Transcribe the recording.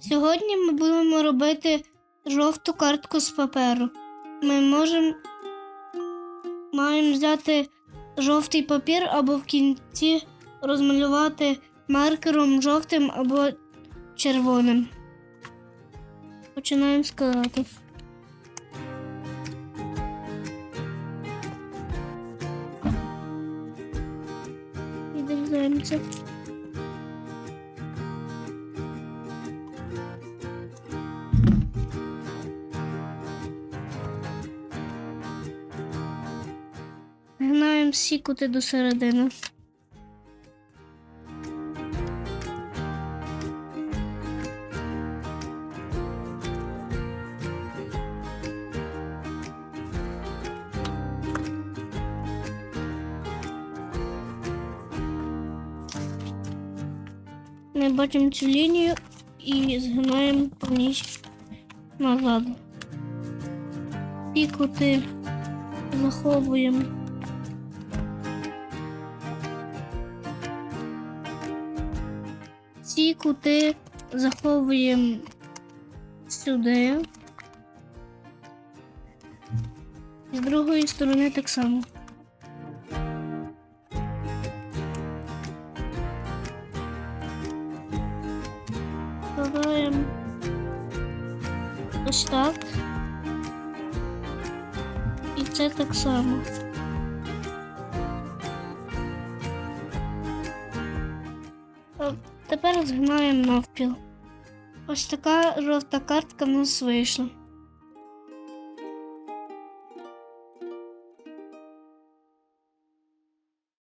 Сьогодні ми будемо робити жовту картку з паперу. Ми можемо маємо взяти жовтий папір або в кінці розмалювати маркером жовтим або червоним. Починаємо складати. Відрізаємося. Гнаємо всі кути до середини. Ми бачимо цю лінію і згинаємо по ній назад. Ці кути заховуємо. Ці кути заховуємо сюди. З другої сторони так само. Складаємо ось так. І це так само. Тепер розгинаємо навпіл. Ось така жовта картка в нас вийшла.